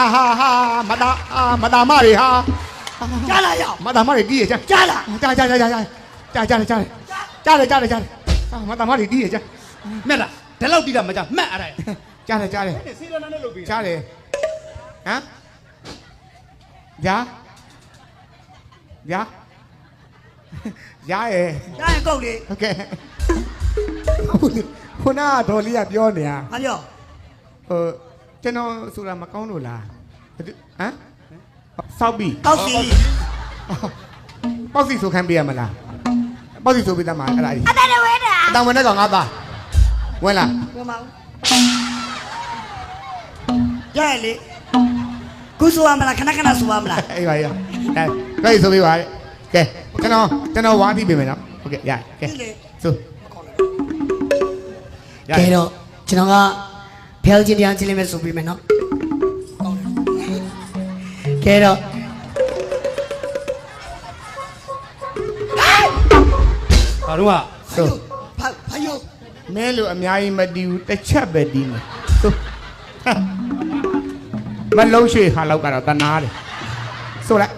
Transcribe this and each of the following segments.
ဟာဟာဟာမတာအာမတာမတွေဟာကြားလာရောက်မတာမတွေတီးရကြကြားလာကြားကြားကြားကြားကြားကြားကြားကြားတယ်ကြားတယ်ကြားတယ်အာမတာမတွေတီးရကြမှတ်တာဒါလောက်တိတာမကြမှတ်အဲ့ဒါကြားတယ်ကြားတယ်စေရနာနဲ့လုပ်ပြီးကြားတယ်ဟမ်ဂျာဂျာဂျာရဲ့ကြားရင်ကုတ်လေဟုတ်ကဲ့ခုနကဒေါ်လေးကပြောနေတာဟာပြောဟို ကျွန်တော်ဆိုတာမကောင်းလို့လားဘယ်သူဟမ်စောက်ပြီကောက်စီပေါ့စီဆိုခံပေးရမလားပေါ့စီဆိုပေးတတ်မှာအဲ့ဒါကြီးအတရဝဲတာအတောင်ဝင်တဲ့ကောင်ငါသားဝင်လာဘယ်မှာကြားရလေကုဆိုရမလားခဏခဏဆိုရမလားအေးပါရအဲကိုယ်ဆိုပေးပါကဲကျွန်တော်ကျွန်တော်ဝါတိပေးမယ်နော်ဟုတ်ကဲ့ရကဲဒီလေဆိုရကဲတော့ကျွန်တော်က ဖျောက်ချင်းတရားချင်းလေးပဲဆိုပြီးမယ်နော်ကဲတော့ဘာတော့ကဆိုဖဖယုတ်မဲလို့အများကြီးမတီးဘူးတစ်ချက်ပဲတီးမယ်ဆိုမလုံးရှိဟာလောက်ကတော့တနာတယ်ဆိုလိုက်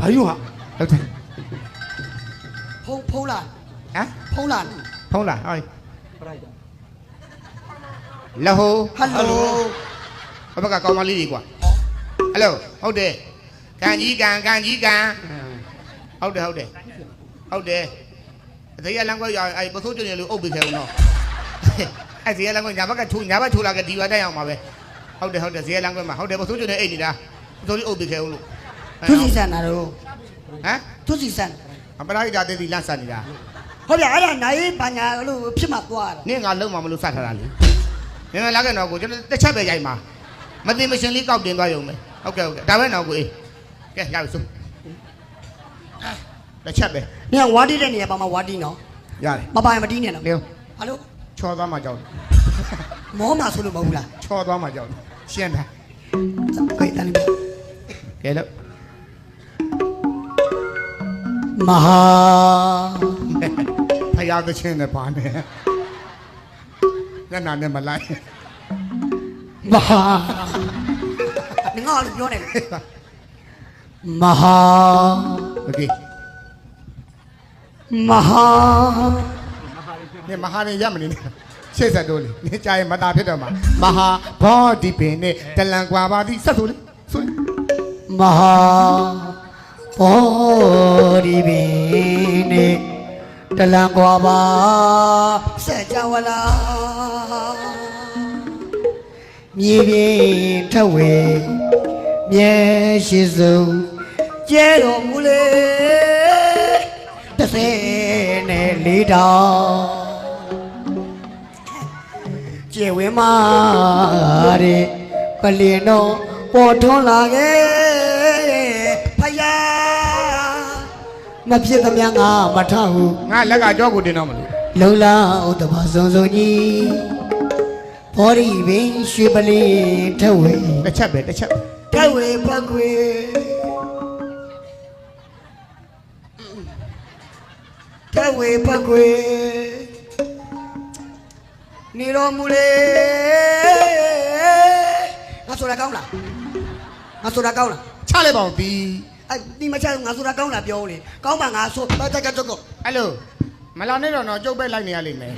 ဘာယူဟာဟုတ်တယ်ဖုံးဖုံးလာဟမ်ဖုံးလာဖုံးလားဟော လဟိုဟယ်လိုဘက်ကကောင်းမလေးကြီးကွာဟယ်လိုဟုတ်တယ်ကန်ကြီးကန်ကန်ကြီးကန်ဟုတ်တယ်ဟုတ်တယ်ဟုတ်တယ်အသေးရလမ်းကွက်ရအဲ့ပစိုးကျွနေလို့အုပ်ပြီးခဲဦးနော်အဲ့ဇေယျလမ်းကွက်ညာဘက်ကထူညာဘက်ထူလာကဒီဝတက်အောင်ပါပဲဟုတ်တယ်ဟုတ်တယ်ဇေယျလမ်းကွက်မှာဟုတ်တယ်ပစိုးကျွနေအိတ်နေတာပစိုးလေးအုပ်ပြီးခဲဦးလို့သူစီဆန်တာတော့ဟမ်သူစီဆန်အပရာဟိတာတေးဒီလန့်ဆန်နေတာ ဟုတ်ပြအဲ့ဒါနိုင်ဘာညာလို့ဖြစ်မှသွားတာနင့်ငါလုံးမမလို့စထားတာလေနင်လာခဲ့တော့ကိုကျွန်တော်တစ်ချက်ပဲရိုက်မှာမသိမရှင်လေးကောက်တင်သွားရုံပဲဟုတ်ကဲ့ဟုတ်ကဲ့ဒါပဲတော့ကိုအေးကဲရပြီစို့တစ်ချက်ပဲ။ညဝါတီးတဲ့နေရာပါမှာဝါတီးနော်ရတယ်။မပိုင်မတီးနဲ့နော်လျော။ဟာလို့ချော်သွားမှကြောက်တယ်မောမှာဆိုလို့မဟုတ်ဘူးလားချော်သွားမှကြောက်တယ်ရှင်းတာ။ကိုယ်တန်းလေးကဲလို့မဟာ ဖယားသချင်းနဲ့ပါနေညနာနဲ့မလိုက် မဟာငါလည်းပြောနေတယ်မဟာ โอเค မဟာ နေမဟာနေရမနေနဲ့ရှေ့ဆက်တိုးလေနေကြရင်မတာဖြစ်တော့မှာမဟာဘောဒီပင်နဲ့တလန်ကွာပါသည်ဆက်ဆိုလေဆိုလေ မဟာဘောဒီပင်နဲ့ ဲ့ တလံကွာပါဆက်ကြဝလာမြေပြင်ထဝေမြဲရှိစုံကျဲတော်မူလေတစ်ဆယ်နဲ့လေးတောင်ကျေဝင်းမာတဲ့ပလင်တော်ပေါ်ထွန်းလာခဲ့ မဖြစ်သမျှငါမထဟုငါလက်ကကြောကိုတင်တော့မလို့လုံလာဥတ္တဘာစုံစုံကြီးဘောရီပင်ရွှေပလင်းထဝေတစ်ချက်ပဲတစ်ချက်ထဝေပကွေထဝေပကွေနေတော်မူလေငါဆိုတာကောင်းလားငါဆိုတာကောင်းလားချလိုက်ပါဦးဒီ အဲ့ဒီမချငါဆိုတာကောင်းလားပြောလေကောင်းပါငါဆိုတက်တက်ကတော့အဲ့လိုမလာနဲ့တော့တော့ကျုပ်ပဲလိုက်နေရလိမ့်မယ်